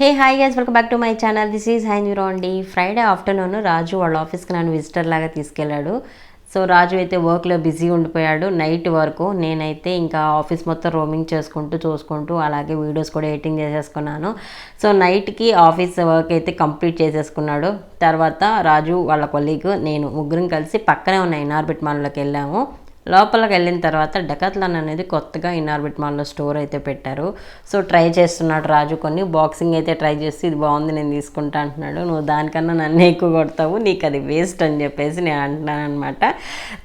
Hey hi guys welcome back to my channel this is హైందీరో అండి Friday afternoon Raju వాళ్ళ ఆఫీస్కి నన్ను విజిటర్ లాగా తీసుకెళ్ళాడు. సో రాజు అయితే వర్క్లో బిజీ ఉండిపోయాడు. నైట్ వరకు నేనైతే ఇంకా ఆఫీస్ మొత్తం రోమింగ్ చేసుకుంటూ చూసుకుంటూ అలాగే వీడియోస్ కూడా ఎడిటింగ్ చేసేసుకున్నాను. సో నైట్కి ఆఫీస్ వర్క్ అయితే కంప్లీట్ చేసేసుకున్నాడు. తర్వాత రాజు వాళ్ళ కొలీగ్ నేను ముగ్గురం కలిసి పక్కనే ఉన్న ఎన్ఆర్బిట్ మాల్లోకి వెళ్ళాము. లోపలికి వెళ్ళిన తర్వాత డెకత్లాన్ అనేది కొత్తగా ఇనార్బిట్ మాల్లో స్టోర్ అయితే పెట్టారు. సో ట్రై చేస్తున్నాడు రాజు కొన్ని. బాక్సింగ్ అయితే ట్రై చేసి ఇది బాగుంది నేను తీసుకుంటా అంటున్నాడు. నువ్వు దానికన్నా నన్ను ఎక్కువ కొడతావు నీకు అది వేస్ట్ అని చెప్పేసి నేను అంటున్నాను అనమాట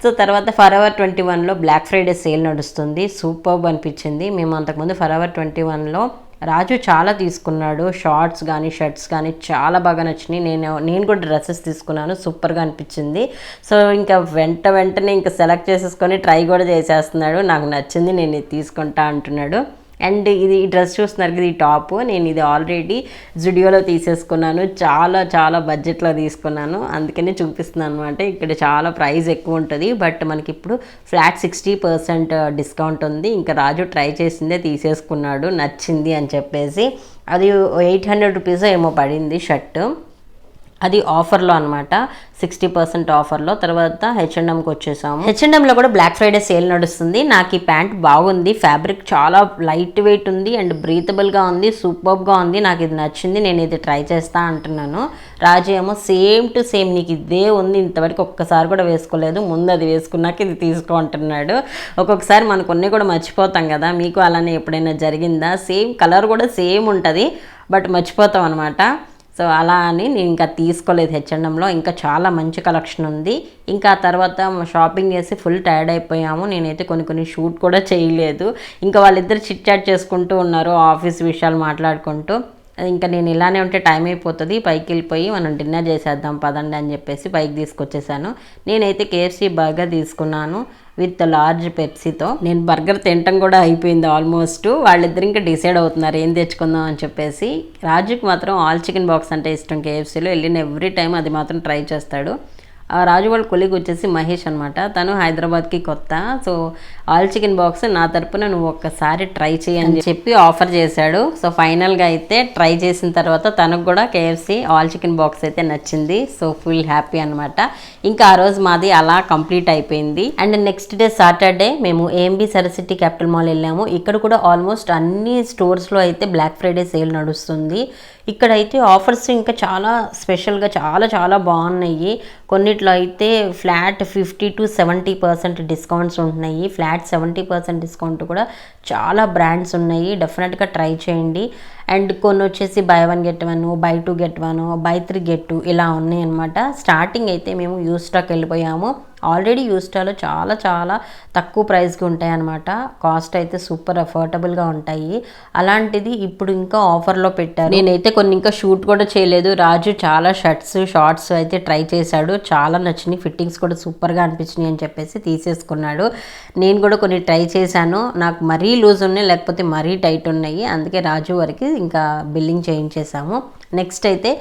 సో తర్వాత ఫర్ అవర్ ట్వంటీ వన్లో బ్లాక్ ఫ్రైడే సేల్ నడుస్తుంది. సూపర్బ్ అనిపించింది. మేము అంతకుముందు ఫర్ అవర్ ట్వంటీ వన్లో రాజు చాలా తీసుకున్నాడు. షార్ట్స్ కానీ షర్ట్స్ కానీ చాలా బాగా నచ్చినాయి. నేను నేను కూడా డ్రెస్సెస్ తీసుకున్నాను. సూపర్గా అనిపించింది. సో ఇంకా వెంట వెంటనే ఇంకా సెలెక్ట్ చేసేసుకొని ట్రై కూడా చేసేస్తున్నాడు. నాకు నచ్చింది నేను ఇది తీసుకుంటా అంటున్నాడు. అండ్ ఇది ఈ డ్రెస్ చూస్తున్నారు కదా ఈ టాప్. నేను ఇది ఆల్రెడీ జుడియోలో తీసేసుకున్నాను. చాలా చాలా బడ్జెట్లో తీసుకున్నాను. అందుకనే చూపిస్తున్నాను అనమాట ఇక్కడ చాలా ప్రైస్ ఎక్కువ ఉంటుంది. బట్ మనకి ఇప్పుడు ఫ్లాట్ సిక్స్టీ పర్సెంట్ డిస్కౌంట్ ఉంది. ఇంకా రాజు ట్రై చేసిందే తీసేసుకున్నాడు. నచ్చింది అని చెప్పేసి. అది ఎయిట్ హండ్రెడ్ రూపీస్ ఏమో పడింది షర్ట్. అది ఆఫర్లో అనమాట సిక్స్టీ పర్సెంట్ ఆఫర్లో. తర్వాత హెచ్ఎండ్ఎంకి వచ్చేసాము. హెచ్ఎండ్ఎంలో కూడా బ్లాక్ ఫ్రైడే సేల్ నడుస్తుంది. నాకు ఈ ప్యాంట్ బాగుంది. ఫ్యాబ్రిక్ చాలా లైట్ వెయిట్ ఉంది అండ్ బ్రీతబుల్గా ఉంది సూపర్గా ఉంది. నాకు ఇది నచ్చింది. నేను ఇది ట్రై చేస్తా అంటున్నాను. రాజు ఏమో సేమ్ టు సేమ్ నీకు ఇదే ఉంది. ఇంతవరకు ఒక్కసారి కూడా వేసుకోలేదు. ముందు అది వేసుకున్నాక ఇది తీసుకో అంటున్నాడు. ఒక్కొక్కసారి మనకు కొన్ని కూడా మర్చిపోతాం కదా. మీకు అలానే ఎప్పుడైనా జరిగిందా? సేమ్ కలర్ కూడా సేమ్ ఉంటుంది. బట్ మర్చిపోతాం అనమాట సో అలా అని నేను ఇంకా తీసుకోలేదు హెచ్ఎండ్ఎంలో ఇంకా చాలా మంచి కలెక్షన్ ఉంది. ఇంకా ఆ తర్వాత షాపింగ్ చేసి ఫుల్ టైర్డ్ అయిపోయాము. నేనైతే కొన్ని కొన్ని షూట్ కూడా చేయలేదు. ఇంకా వాళ్ళిద్దరు చిట్ చాట్ చేసుకుంటూ ఉన్నారు ఆఫీస్ విషయాలు మాట్లాడుకుంటూ. ఇంకా నేను ఇలానే ఉంటే టైం అయిపోతుంది. పైకి వెళ్ళిపోయి మనం డిన్నర్ చేసేద్దాం పదండి అని చెప్పేసి పైకి తీసుకొచ్చేసాను. నేనైతే కేఎఫ్సీ బర్గర్ తీసుకున్నాను. విత్ లార్జ్ పెప్సీతో. నేను బర్గర్ తినటం కూడా అయిపోయింది ఆల్మోస్ట్. వాళ్ళిద్దరు ఇంకా డిసైడ్ అవుతున్నారు ఏం తెచ్చుకుందాం అని చెప్పేసి. రాజుకి మాత్రం ఆల్ చికెన్ బాక్స్ అంటే ఇష్టం. కేఎఫ్సీలో వెళ్ళిన ఎవ్రీ టైం అది మాత్రం ట్రై చేస్తాడు. ఆ రాజు వాళ్ళ కొలిగ్ వచ్చేసి మహేష్ అనమాట తను హైదరాబాద్కి కొత్త. సో ఆల్ చికెన్ బాక్స్ నా తరపున నువ్వు ఒక్కసారి ట్రై చేయని చెప్పి ఆఫర్ చేశాడు. సో ఫైనల్గా అయితే ట్రై చేసిన తర్వాత తనకు కూడా కేఎఫ్సి ఆల్ చికెన్ బాక్స్ అయితే నచ్చింది. సో ఫుల్ హ్యాపీ అనమాట ఇంకా ఆ రోజు మాది అలా కంప్లీట్ అయిపోయింది. అండ్ నెక్స్ట్ డే సాటర్డే మేము ఏఎంబి సరసిటీ క్యాపిటల్ మాల్ వెళ్ళాము. ఇక్కడ కూడా ఆల్మోస్ట్ అన్ని స్టోర్స్లో అయితే బ్లాక్ ఫ్రైడే సేల్ నడుస్తుంది. ఇక్కడైతే ఆఫర్స్ ఇంకా చాలా స్పెషల్గా చాలా చాలా బాగున్నాయి. కొన్నిట్లో అయితే flat fifty to seventy percent discounts ఉంటున్నాయి. ఫ్లాట్ సెవెంటీ పర్సెంట్ డిస్కౌంట్ కూడా చాలా బ్రాండ్స్ ఉన్నాయి. డెఫినెట్గా ట్రై చేయండి. అండ్ కొన్ని వచ్చేసి buy one get one buy two get one buy three get two ఇలా ఉన్నాయి అనమాట స్టార్టింగ్ అయితే మేము యూ స్టాక్ వెళ్ళిపోయాము. ఆల్రెడీ యూస్టాలో చాలా చాలా తక్కువ ప్రైస్కి ఉంటాయి అనమాట కాస్ట్ అయితే సూపర్ అఫోర్డబుల్గా ఉంటాయి. అలాంటిది ఇప్పుడు ఇంకా ఆఫర్లో పెట్టారు. నేనైతే కొన్ని ఇంకా షూట్ కూడా చేయలేదు. రాజు చాలా షర్ట్స్ షార్ట్స్ అయితే ట్రై చేశాడు. చాలా నచ్చినాయి. ఫిట్టింగ్స్ కూడా సూపర్గా అనిపించినాయి అని చెప్పేసి తీసేసుకున్నాడు. నేను కూడా కొన్ని ట్రై చేశాను. నాకు మరీ లూజ్ ఉన్నాయి లేకపోతే మరీ టైట్ ఉన్నాయి. అందుకే రాజు వరకు ఇంకా బిల్లింగ్ చేయించేసాము నెక్స్ట్ అయితే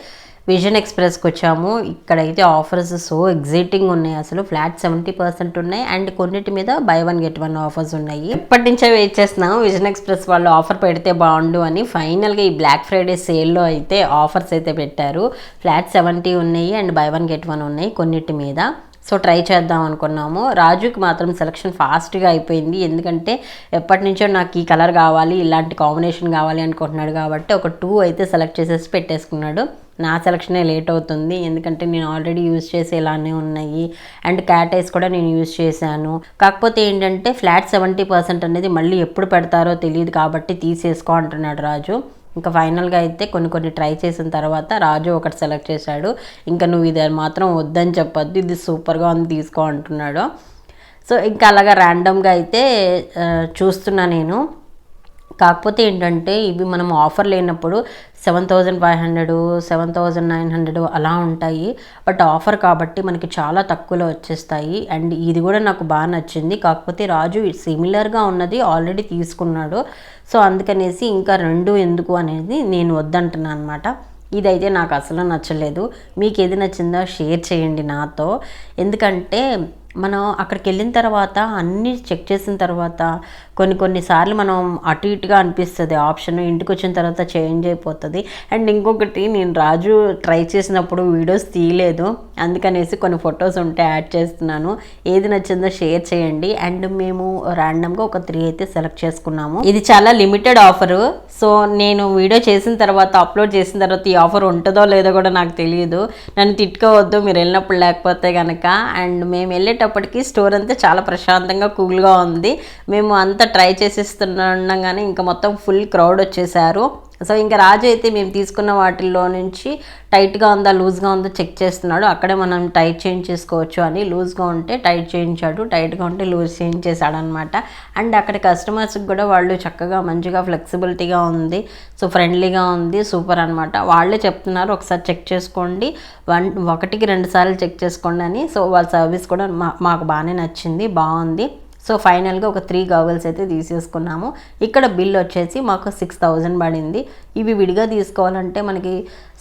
విజన్ ఎక్స్ప్రెస్కి వచ్చాము. ఇక్కడైతే ఆఫర్స్ సో ఎగ్జైటింగ్ ఉన్నాయి అసలు. ఫ్లాట్ సెవెంటీ పర్సెంట్ ఉన్నాయి అండ్ కొన్నిటి మీద buy one get one offers ఉన్నాయి. ఇప్పటి నుంచే వెయిట్ చేస్తున్నాము విజన్ ఎక్స్ప్రెస్ వాళ్ళు ఆఫర్ పెడితే బాగుండు అని. ఫైనల్గా ఈ బ్లాక్ ఫ్రైడే సేల్లో అయితే ఆఫర్స్ అయితే పెట్టారు. ఫ్లాట్ సెవెంటీ ఉన్నాయి and buy one get one ఉన్నాయి కొన్నిటి మీద. సో ట్రై చేద్దాం అనుకున్నాము. రాజుకి మాత్రం సెలక్షన్ ఫాస్ట్గా అయిపోయింది. ఎందుకంటే ఎప్పటి నుంచో నాకు ఈ కలర్ కావాలి ఇలాంటి కాంబినేషన్ కావాలి అనుకుంటున్నాడు కాబట్టి ఒక టూ అయితే సెలెక్ట్ చేసేసి పెట్టేసుకున్నాడు. నా సెలక్షనే లేట్ అవుతుంది. ఎందుకంటే నేను ఆల్రెడీ యూజ్ చేసి ఇలానే ఉన్నాయి. అండ్ క్యాట్ ఐస్ కూడా నేను యూజ్ చేశాను. కాకపోతే ఏంటంటే ఫ్లాట్ సెవెంటీ పర్సెంట్ అనేది మళ్ళీ ఎప్పుడు పెడతారో తెలియదు కాబట్టి తీసేసుకో అంటున్నాడు రాజు. ఇంకా ఫైనల్గా అయితే కొన్ని కొన్ని ట్రై చేసిన తర్వాత రాజు ఒకటి సెలెక్ట్ చేశాడు. ఇంకా నువ్వు ఇది మాత్రం వద్దని చెప్పొద్దు. ఇది సూపర్గా ఉంది తీసుకో అంటున్నాడు. సో ఇంకా అలాగా ర్యాండమ్గా అయితే చూస్తున్నా నేను. కాకపోతే ఏంటంటే ఇవి మనం ఆఫర్ లేనప్పుడు seven thousand five hundred seven thousand nine hundred అలా ఉంటాయి. బట్ ఆఫర్ కాబట్టి మనకి చాలా తక్కువలో వచ్చేస్తాయి. అండ్ ఇది కూడా నాకు బాగా నచ్చింది. కాకపోతే రాజు సిమిలర్గా ఉన్నది ఆల్రెడీ తీసుకున్నాడు. సో అందుకనేసి ఇంకా రెండు ఎందుకు అనేది నేను వద్దంటున్నాను అనమాట ఇదైతే నాకు అసలు నచ్చలేదు. మీకు ఏది నచ్చిందో షేర్ చేయండి నాతో. ఎందుకంటే మనం అక్కడికి వెళ్ళిన తర్వాత అన్నీ చెక్ చేసిన తర్వాత కొన్ని కొన్నిసార్లు మనం అటు ఇటుగా అనిపిస్తుంది. ఆప్షన్ ఇంటికి వచ్చిన తర్వాత చేంజ్ అయిపోతుంది. అండ్ ఇంకొకటి నేను రాజు ట్రై చేసినప్పుడు వీడియోస్ తీయలేదు. అందుకనేసి కొన్ని ఫొటోస్ ఉంటే యాడ్ చేస్తున్నాను. ఏది నచ్చిందో షేర్ చేయండి. అండ్ మేము ర్యాండమ్గా ఒక త్రీ అయితే సెలెక్ట్ చేసుకున్నాము. ఇది చాలా లిమిటెడ్ ఆఫరు. సో నేను వీడియో చేసిన తర్వాత అప్లోడ్ చేసిన తర్వాత ఈ ఆఫర్ ఉంటుందో లేదో కూడా నాకు తెలియదు నన్ను తిట్టుకోవద్దు. మీరు వెళ్ళినప్పుడు లేకపోతే కనుక అండ్ మేము వెళ్ళేటప్పటికి స్టోర్ అంతా చాలా ప్రశాంతంగా కూల్గా ఉంది. మేము అంతా ట్రై చేసేస్తుండగానే ఇంకా మొత్తం ఫుల్ క్రౌడ్ వచ్చేసారు. సో ఇంకా రాజు అయితే మేము తీసుకున్న వాటిల్లో నుంచి టైట్గా ఉందా లూజ్గా ఉందో చెక్ చేస్తున్నాడు. అక్కడే మనం టైట్ చేంజ్ చేసుకోవచ్చు అని. లూజ్గా ఉంటే టైట్ చేయించాడు టైట్గా ఉంటే లూజ్ చేంజ్ చేశాడు అనమాట అండ్ అక్కడ కస్టమర్స్కి కూడా వాళ్ళు చక్కగా మంచిగా ఫ్లెక్సిబిలిటీగా ఉంది. సో ఫ్రెండ్లీగా ఉంది సూపర్ అనమాట వాళ్ళే చెప్తున్నారు ఒకసారి చెక్ చేసుకోండి. వన్ ఒకటికి రెండు సార్లు చెక్ చేసుకోండి అని. సో వాళ్ళ సర్వీస్ కూడా మా మాకు బాగానే నచ్చింది బాగుంది. సో ఫైనల్గా ఒక త్రీ గాగుల్స్ అయితే తీసేసుకున్నాము. ఇక్కడ బిల్ వచ్చేసి మాకు సిక్స్ థౌజండ్ పడింది. ఇవి విడిగా తీసుకోవాలంటే మనకి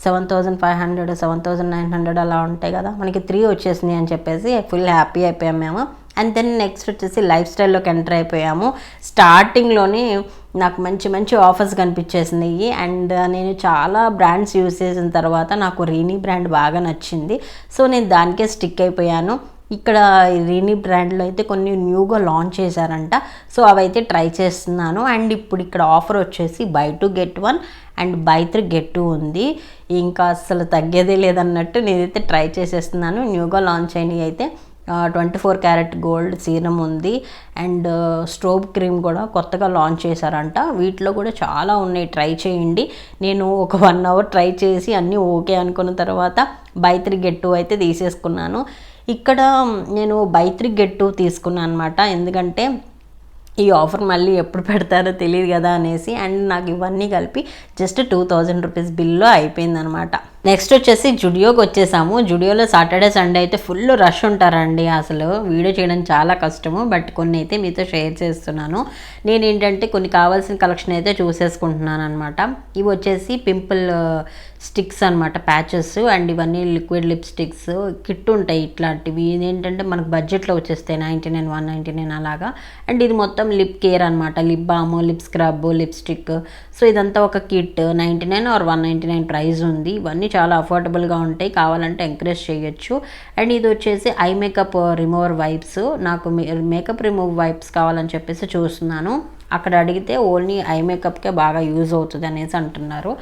seven thousand five hundred seven thousand nine hundred అలా ఉంటాయి కదా. మనకి త్రీ వచ్చేసినాయి అని చెప్పేసి ఫుల్ హ్యాపీ అయిపోయాం మేము. అండ్ దెన్ నెక్స్ట్ వచ్చేసి లైఫ్ స్టైల్లోకి ఎంటర్ అయిపోయాము. స్టార్టింగ్లోనే నాకు మంచి మంచి ఆఫర్స్ కనిపించేసినాయి. అండ్ నేను చాలా బ్రాండ్స్ యూస్ చేసిన తర్వాత నాకు రీనీ బ్రాండ్ బాగా నచ్చింది. సో నేను దానికే స్టిక్ అయిపోయాను. ఇక్కడ రీని బ్రాండ్లో అయితే కొన్ని న్యూగా లాంచ్ చేశారంట. సో అవైతే ట్రై చేస్తున్నాను. అండ్ ఇప్పుడు ఇక్కడ ఆఫర్ వచ్చేసి buy two get one and buy three get two ఉంది. ఇంకా అసలు తగ్గేదే లేదన్నట్టు నేనైతే ట్రై చేసేస్తున్నాను. న్యూగా లాంచ్ అయినవి అయితే twenty four carat gold serum ఉంది. అండ్ స్ట్రోబ్ క్రీమ్ కూడా కొత్తగా లాంచ్ చేశారంట. వీటిలో కూడా చాలా ఉన్నాయి. ట్రై చేయండి. నేను ఒక వన్ అవర్ ట్రై చేసి అన్నీ ఓకే అనుకున్న తర్వాత బై త్రీ గెట్ టూ అయితే తీసేసుకున్నాను. ఇక్కడ నేను బై గెట్టు గెట్ టూ తీసుకున్నాను అనమాట ఎందుకంటే ఈ ఆఫర్ మళ్ళీ ఎప్పుడు పెడతారో తెలియదు కదా అనేసి అండ్ నాకు ఇవన్నీ కలిపి జస్ట్ టూ థౌజండ్ రూపీస్ బిల్లో అయిపోయిందనమాట నెక్స్ట్ వచ్చేసి జుడియోకి వచ్చేసాము. జుడియోలో సాటర్డే సండే అయితే ఫుల్ రష్ ఉంటారండి అసలు. వీడియో చేయడం చాలా కష్టము. బట్ కొన్ని అయితే మీతో షేర్ చేస్తున్నాను. నేను ఏంటంటే కొన్ని కావాల్సిన కలెక్షన్ అయితే చూసేసుకుంటున్నాను అనమాట ఇవి వచ్చేసి పింపుల్ స్టిక్స్ అనమాట ప్యాచెస్ అండ్ ఇవన్నీ లిక్విడ్ లిప్స్టిక్స్ కిట్ ఉంటాయి ఇట్లాంటివి. ఏంటంటే మనకు బడ్జెట్లో వచ్చేస్తాయి. Ninety nine one ninety nine అలాగా. అండ్ ఇది మొత్తం లిప్ కేర్ అనమాట lip balm lip scrub lipstick so ఇదంతా ఒక kit ninety nine or one ninety nine price ఉంది. ఇవన్నీ చాలా అఫోర్డబుల్గా ఉంటాయి. కావాలంటే ఎంకరేజ్ చేయొచ్చు. అండ్ ఇది వచ్చేసి ఐ మేకప్ రిమూవర్ వైప్స్ నాకు మేకప్ రిమూవ్ వైప్స్ కావాలని చెప్పేసి చూస్తున్నాను. అక్కడ అడిగితే ఓన్లీ ఐ మేకప్కే బాగా యూజ్ అవుతుంది అనేసి అంటున్నారు.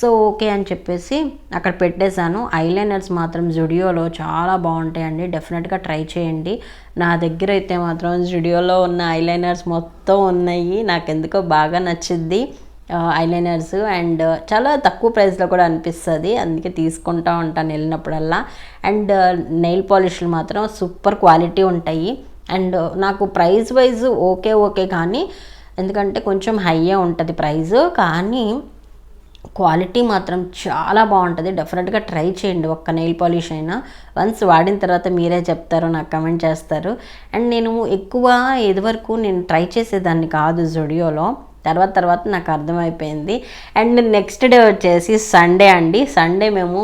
సో ఓకే అని చెప్పేసి అక్కడ పెట్టేశాను. ఐలైనర్స్ మాత్రం జుడియోలో చాలా బాగుంటాయండి. డెఫినెట్గా ట్రై చేయండి. నా దగ్గర అయితే మాత్రం జుడియోలో ఉన్న ఐలైనర్స్ మొత్తం ఉన్నాయి. నాకు ఎందుకో బాగా నచ్చింది. ఐలైనర్స్ అండ్ uh, చాలా తక్కువ ప్రైస్లో కూడా అనిపిస్తుంది. అందుకే తీసుకుంటూ ఉంటాను వెళ్ళినప్పుడల్లా. అండ్ నెయిల్ పాలిష్లు మాత్రం సూపర్ క్వాలిటీ ఉంటాయి. అండ్ uh, నాకు ప్రైస్ వైజ్ ఓకే ఓకే కానీ ఎందుకంటే కొంచెం హైయే ఉంటుంది ప్రైస్ కానీ క్వాలిటీ మాత్రం చాలా బాగుంటుంది. డెఫినెట్గా ట్రై చేయండి ఒక్క నెయిల్ పాలిష్ అయినా. వన్స్ వాడిన తర్వాత మీరే చెప్తారు నాకు కమెంట్ చేస్తారు. అండ్ నేను ఎక్కువ ఇదివరకు నేను ట్రై చేసేదాన్ని కాదు జుడియోలో తర్వాత తర్వాత నాకు అర్థమైపోయింది. అండ్ నెక్స్ట్ డే వచ్చేసి సండే అండి. సండే మేము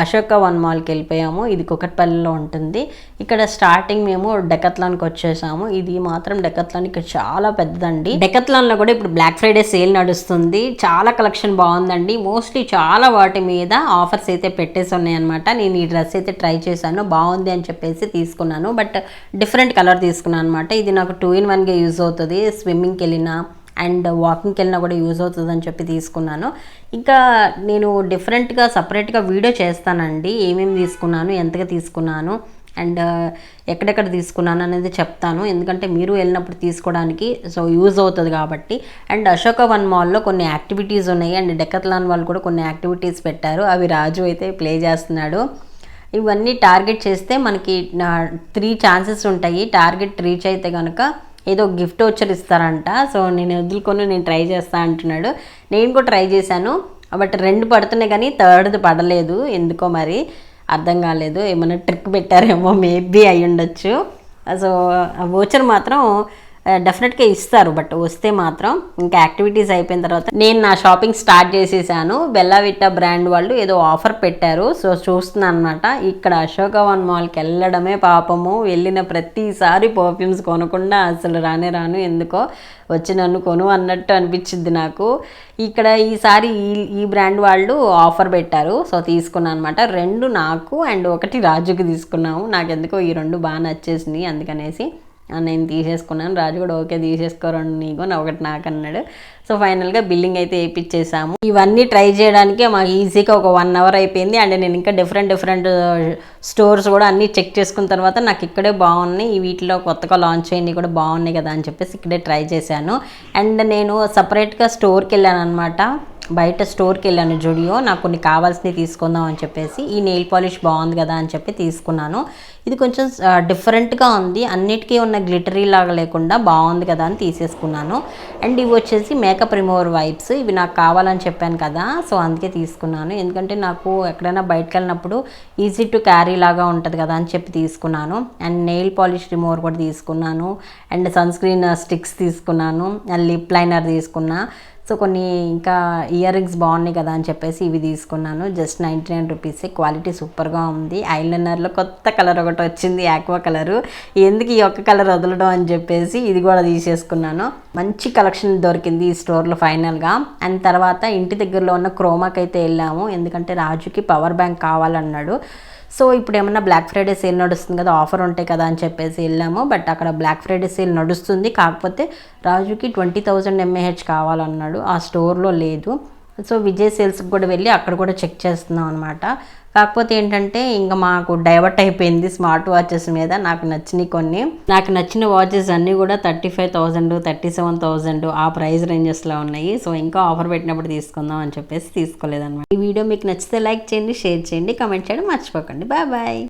అశోక వన్ మాల్కి వెళ్ళిపోయాము. ఇది కుకట్పల్లిలో ఉంటుంది. ఇక్కడ స్టార్టింగ్ మేము డెకత్లాన్కి వచ్చేసాము. ఇది మాత్రం డెకత్లాన్ ఇక్కడ చాలా పెద్దదండి. డెకత్లాన్లో కూడా ఇప్పుడు బ్లాక్ ఫ్రైడే సేల్ నడుస్తుంది. చాలా కలెక్షన్ బాగుందండి. మోస్ట్లీ చాలా వాటి మీద ఆఫర్స్ అయితే పెట్టేసి ఉన్నాయన్నమాట. నేను ఈ డ్రెస్ అయితే ట్రై చేశాను. బాగుంది అని చెప్పేసి తీసుకున్నాను. బట్ డిఫరెంట్ కలర్ తీసుకున్నాను అనమాట ఇది నాకు టూ ఇన్ వన్గా యూజ్ అవుతుంది. స్విమ్మింగ్కి వెళ్ళినా అండ్ వాకింగ్కి వెళ్ళినా కూడా యూజ్ అవుతుందని చెప్పి తీసుకున్నాను. ఇంకా నేను డిఫరెంట్గా సపరేట్గా వీడియో చేస్తానండి. ఏమేమి తీసుకున్నాను ఎంతగా తీసుకున్నాను అండ్ uh, ఎక్కడెక్కడ తీసుకున్నాను అనేది చెప్తాను. ఎందుకంటే మీరు వెళ్ళినప్పుడు తీసుకోవడానికి సో యూజ్ అవుతుంది కాబట్టి. అండ్ అశోక వన్ మాల్లో కొన్ని యాక్టివిటీస్ ఉన్నాయి. అండ్ డెకత్లాన్ వాళ్ళు కూడా కొన్ని యాక్టివిటీస్ పెట్టారు. అవి రాజు అయితే ప్లే చేస్తున్నాడు. ఇవన్నీ టార్గెట్ చేస్తే మనకి త్రీ ఛాన్సెస్ ఉంటాయి. టార్గెట్ రీచ్ అయితే కనుక ఏదో గిఫ్ట్ వచ్చర్ ఇస్తారంట. సో నేను వదులుకొని నేను ట్రై చేస్తా అంటున్నాడు. నేను కూడా ట్రై చేశాను. బట్ రెండు పడుతున్నాయి కానీ థర్డ్ది పడలేదు. ఎందుకో మరి అర్థం కాలేదు. ఏమైనా ట్రిక్ పెట్టారేమో మేబీ అయి ఉండొచ్చు సో ఆ వోచర్ మాత్రం డెఫినెట్గా ఇస్తారు బట్ వస్తే మాత్రం ఇంకా యాక్టివిటీస్ అయిపోయిన తర్వాత నేను నా షాపింగ్ స్టార్ట్ చేసేసాను. బెల్లావిట్టా బ్రాండ్ వాళ్ళు ఏదో ఆఫర్ పెట్టారు. సో చూస్తున్నాను అనమాట ఇక్కడ అశోకవన్ మాల్కి వెళ్ళడమే పాపము. వెళ్ళిన ప్రతిసారి పర్ఫ్యూమ్స్ కొనకుండా అసలు రానే రాను ఎందుకో వచ్చి నన్ను కొను అన్నట్టు అనిపించింది నాకు. ఇక్కడ ఈసారి ఈ ఈ బ్రాండ్ వాళ్ళు ఆఫర్ పెట్టారు. సో తీసుకున్నాను అనమాట రెండు నాకు అండ్ ఒకటి రాజుకి తీసుకున్నాము. నాకు ఎందుకో ఈ రెండు బాగా నచ్చేసినాయి అందుకనేసి. నేను తీసేసుకున్నాను. రాజు కూడా ఓకే తీసేసుకోరండి నీకు? నా ఒకటి నాకు అన్నాడు. సో ఫైనల్గా బిల్లింగ్ అయితే వేయించేసాము ఇవన్నీ ట్రై చేయడానికే మాకు ఈజీగా ఒక వన్ అవర్ అయిపోయింది. అండ్ నేను ఇంకా డిఫరెంట్ డిఫరెంట్ స్టోర్స్ కూడా అన్నీ చెక్ చేసుకున్న తర్వాత నాకు ఇక్కడే బాగున్నాయి. వీటిలో కొత్తగా లాంచ్ అయినవి కూడా బాగున్నాయి కదా అని చెప్పేసి ఇక్కడే ట్రై చేశాను. అండ్ నేను సపరేట్గా స్టోర్కి వెళ్ళాను అనమాట బయట స్టోర్కి వెళ్ళాను జుడియో నాకు కొన్ని కావాల్సినవి తీసుకుందాం అని చెప్పేసి ఈ నెయిల్ పాలిష్ బాగుంది కదా అని చెప్పి తీసుకున్నాను. ఇది కొంచెం డిఫరెంట్గా ఉంది. అన్నిటికీ ఉన్న గ్లిటరీ లాగా లేకుండా బాగుంది కదా అని తీసేసుకున్నాను. అండ్ ఇవి వచ్చేసి మేకప్ రిమూవర్ వైప్స్. ఇవి నాకు కావాలని చెప్పాను కదా సో అందుకే తీసుకున్నాను. ఎందుకంటే నాకు ఎక్కడైనా బయటకు వెళ్ళినప్పుడు ఈజీ టు క్యారీ లాగా ఉంటుంది కదా అని చెప్పి తీసుకున్నాను. అండ్ నెయిల్ పాలిష్ రిమూవర్ కూడా తీసుకున్నాను. అండ్ సన్ స్క్రీన్ స్టిక్స్ తీసుకున్నాను. లిప్ లైనర్ తీసుకున్నా. సో కొన్ని ఇంకా ఇయర్ రింగ్స్ బాగున్నాయి కదా అని చెప్పేసి ఇవి తీసుకున్నాను. Just ninety nine rupees quality సూపర్గా ఉంది. ఐలైనర్లో కొత్త కలర్ ఒకటి వచ్చింది ఆక్వా కలరు ఎందుకు ఈ ఒక్క కలర్ వదలడం అని చెప్పేసి ఇది కూడా తీసేసుకున్నాను. మంచి కలెక్షన్ దొరికింది ఈ స్టోర్లో ఫైనల్గా అండ్ తర్వాత ఇంటి దగ్గరలో ఉన్న క్రోమాకి అయితే వెళ్ళాము. ఎందుకంటే రాజుకి పవర్ బ్యాంక్ కావాలన్నాడు. సో ఇప్పుడు ఏమన్నా బ్లాక్ ఫ్రైడే సేల్ నడుస్తుంది కదా ఆఫర్ ఉంటాయి కదా అని చెప్పేసి వెళ్ళాము. బట్ అక్కడ బ్లాక్ ఫ్రైడే సేల్ నడుస్తుంది. కాకపోతే రాజుకి ట్వంటీ థౌజండ్ ఎంఏహెచ్ కావాలన్నాడు. ఆ స్టోర్లో లేదు. సో విజయ్ సేల్స్కి కూడా వెళ్ళి అక్కడ కూడా చెక్ చేస్తున్నాం అనమాట కాకపోతే ఏంటంటే ఇంకా మాకు డైవర్ట్ అయిపోయింది స్మార్ట్ వాచెస్ మీద. నాకు నచ్చినవి కొన్ని. నాకు నచ్చిన వాచెస్ అన్నీ కూడా thirty five thousand thirty seven thousand ఆ ప్రైస్ రేంజెస్లో ఉన్నాయి. సో ఇంకా ఆఫర్ పెట్టినప్పుడు తీసుకుందాం అని చెప్పేసి తీసుకోలేదన్నమాట. ఈ వీడియో మీకు నచ్చితే లైక్ చేయండి షేర్ చేయండి కమెంట్ చేయడం మర్చిపోకండి. Bye bye.